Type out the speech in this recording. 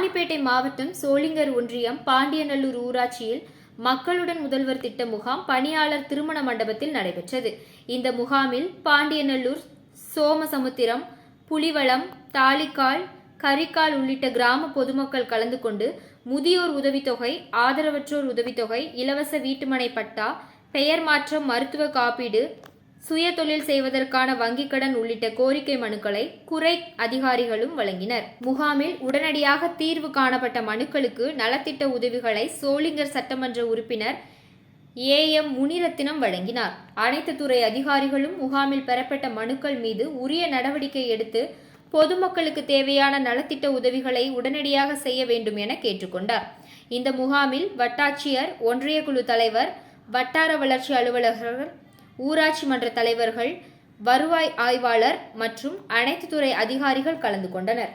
மாவட்டம் சோளிங்கர் ஒன்றியம் பாண்டியநல்லூர் ஊராட்சியில் மக்களுடன் முதல்வர் திட்ட முகாம் பணியாளர் திருமண மண்டபத்தில் நடைபெற்றது. இந்த முகாமில் பாண்டியநல்லூர் சோமசமுத்திரம் புலிவளம் தாலிக்கால் கரிக்கால் உள்ளிட்ட கிராம பொதுமக்கள் கலந்து கொண்டு முதியோர் உதவித்தொகை ஆதரவற்றோர் உதவித்தொகை இலவச வீட்டுமனை பட்டா பெயர் மாற்றம் மருத்துவ காப்பீடு சுய தொழில் செய்வதற்கான வங்கிக் கடன் உள்ளிட்ட கோரிக்கை மனுக்களை குறை அதிகாரிகளும் வழங்கினர். முகாமில் உடனடியாக தீர்வு காணப்பட்ட மனுக்களுக்கு நலத்திட்ட உதவிகளை சோளிங்கர் சட்டமன்ற உறுப்பினர் ஏ எம் முனிரத்தினம் வழங்கினார். அனைத்து துறை அதிகாரிகளும் முகாமில் பெறப்பட்ட மனுக்கள் மீது உரிய நடவடிக்கை எடுத்து பொதுமக்களுக்கு தேவையான நலத்திட்ட உதவிகளை உடனடியாக செய்ய வேண்டும் என கேட்டுக்கொண்டார். இந்த முகாமில் வட்டாட்சியர் ஒன்றிய குழு தலைவர் வட்டார வளர்ச்சி அலுவலர்கள் ஊராட்சி மன்ற தலைவர்கள் வருவாய் ஆய்வாளர் மற்றும் அனைத்து துறை அதிகாரிகள் கலந்து கொண்டனர்.